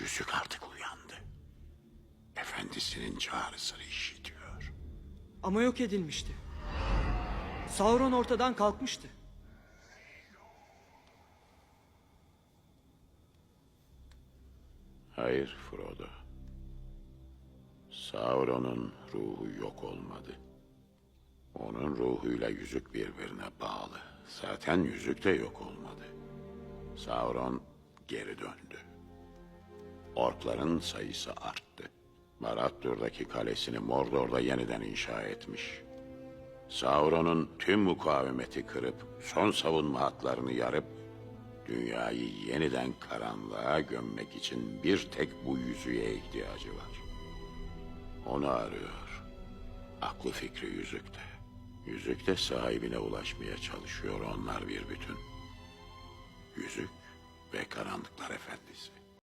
Yüzük artık uyandı. Efendisinin çağrısını işitiyor. Ama yok edilmişti. Sauron ortadan kalkmıştı. Hayır Frodo. Sauron'un ruhu yok olmadı. Onun ruhuyla yüzük birbirine bağlı. Zaten yüzük de yok olmadı. Sauron geri döndü. Orkların sayısı arttı. Barad-dûr'daki kalesini Mordor'da yeniden inşa etmiş. Sauron'un tüm mukavemeti kırıp son savunma hatlarını yarıp dünyayı yeniden karanlığa gömmek için bir tek bu yüzüğe ihtiyacı var. Onu arıyor. Aklı fikri yüzükte. Yüzükte sahibine ulaşmaya çalışıyor onlar bir bütün. Yüzük ve karanlıklar efendisi.